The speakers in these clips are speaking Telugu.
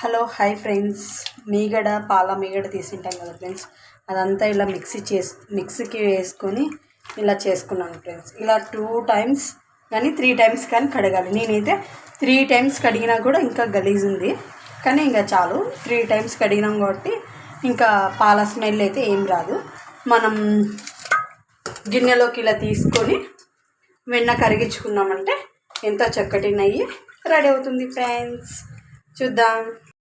Hello hi friends. మీగడ పాల మీగడ తీసింటాం కదా ఫ్రెండ్స్. అదంతా ఇలా మిక్సీ చేసి మిక్సీకి వేసుకొని ఇలా చేసుకున్నాను ఫ్రెండ్స్. ఇలా టూ టైమ్స్ కానీ త్రీ టైమ్స్ కానీ కడగాలి. నేనైతే త్రీ టైమ్స్ కడిగినా కూడా ఇంకా గలీజ్ ఉంది. కానీ ఇంకా చాలు. త్రీ టైమ్స్ కడిగినాం కాబట్టి ఇంకా పాల స్మెల్ అయితే ఏం రాదు. మనం గిన్నెలోకి ఇలా తీసుకొని వెన్న కరిగించుకున్నామంటే ఎంతో చక్కటి నెయ్యి రెడీ అవుతుంది ఫ్రెండ్స్. చూద్దాం.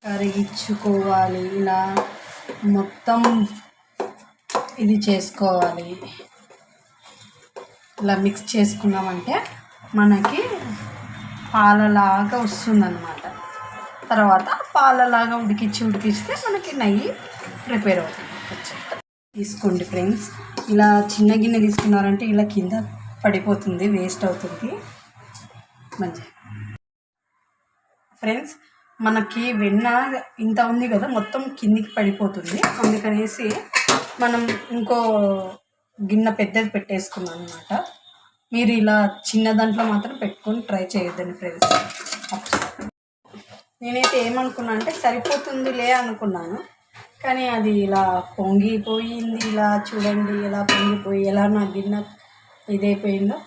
కరిగించుకోవాలి. ఇలా మొత్తం ఇది చేసుకోవాలి. ఇలా మిక్స్ చేసుకున్నామంటే మనకి పాలలాగా వస్తుందన్నమాట. తర్వాత పాలలాగా ఉడికించి ఉడికిస్తే మనకి నెయ్యి ప్రిపేర్ అవుతుంది. తీసుకోండి ఫ్రెండ్స్. ఇలా చిన్న గిన్నె తీసుకున్నారంటే ఇలా కింద పడిపోతుంది వేస్ట్ అవుతుంది. మంచి ఫ్రెండ్స్ మనకి వెన్న ఇంత ఉంది కదా మొత్తం కిందికి పడిపోతుంది. అందుకనేసి మనం ఇంకో గిన్నె పెద్దది పెట్టేసుకున్నాం అనమాట మీరు ఇలా చిన్న దాంట్లో మాత్రం పెట్టుకొని ట్రై చేయొద్దండి ఫ్రెండ్స్. నేనైతే ఏమనుకున్నా అంటే సరిపోతుందిలే అనుకున్నాను. కానీ అది ఇలా పొంగిపోయింది ఇలా చూడండి ఇలా పొంగిపోయి ఎలా నా గిన్నె ఇదైపోయిందో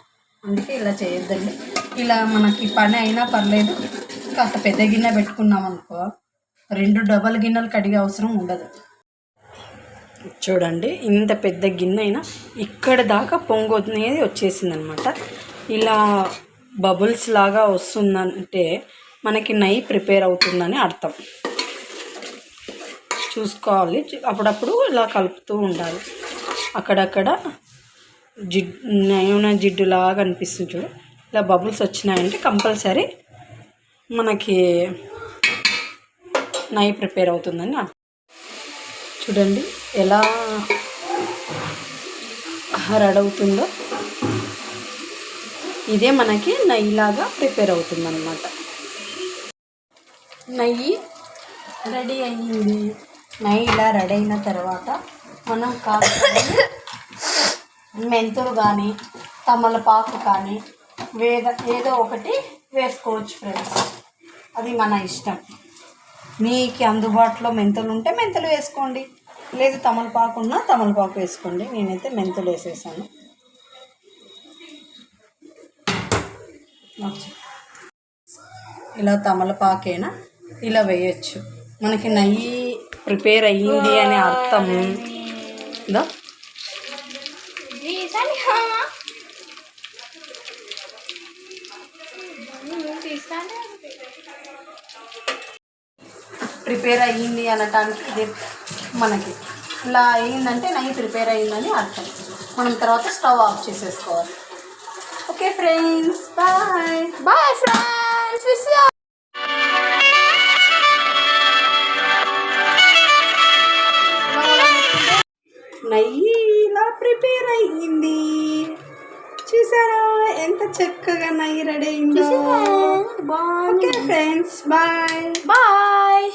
అందుకే ఇలా చేయొద్దండి. ఇలా మనకి పని అయినా పర్లేదు. కాస్త పెద్ద గిన్నె పెట్టుకున్నాం అనుకో రెండు డబల్ గిన్నెలు కడిగే అవసరం ఉండదు. చూడండి ఇంత పెద్ద గిన్నె అయినా ఇక్కడ దాకా పొంగొనేది వచ్చేసింది అనమాట ఇలా బబుల్స్ లాగా వస్తుందంటే మనకి నై ప్రిపేర్ అవుతుందని అర్థం. చూసుకోవాలి. అప్పుడప్పుడు ఇలా కలుపుతూ ఉండాలి. అక్కడక్కడ జిడ్ నయన జిడ్డులాగా అనిపిస్తుంది చూడు. ఇలా బబుల్స్ వచ్చినాయంటే కంపల్సరీ మనకి నై ప్రిపేర్ అవుతుందని చూడండి ఎలా రడవుతుందో. ఇదే మనకి నెయ్యిలాగా ప్రిపేర్ అవుతుందన్నమాట. నెయ్యి రెడీ అయ్యింది. నెయ్యి ఇలా రెడీ అయిన తర్వాత మనం కాస్త మెంతులు కానీ తమలపాకు కానీ వేద ఏదో ఒకటి వేసుకోవచ్చు ఫ్రెండ్స్. అది మన ఇష్టం. మీకు అందుబాటులో మెంతులు ఉంటే మెంతులు వేసుకోండి. లేదు తమలపాకు ఉన్నా తమలపాకు వేసుకోండి. నేనైతే మెంతులు వేసేసాను. ఇలా తమలపాకైనా? ఇలా వేయచ్చు. మనకి నెయ్యి ప్రిపేర్ అయ్యింది అనే అర్థం. దా ప్రిపేర్ అయ్యింది అనటానికి ఇది మనకి. ఇలా అయ్యిందంటే నెయ్యి ప్రిపేర్ అయ్యిందని అర్థం. మనం తర్వాత స్టవ్ ఆఫ్ చేసేసుకోవాలి. Okay friends bye. నెయ్యి ఇలా ప్రిపేర్ అయ్యింది. చూసారా ఎంత చక్కగా నెయ్యి రెడీ అయిందో. Okay friends bye. Bye.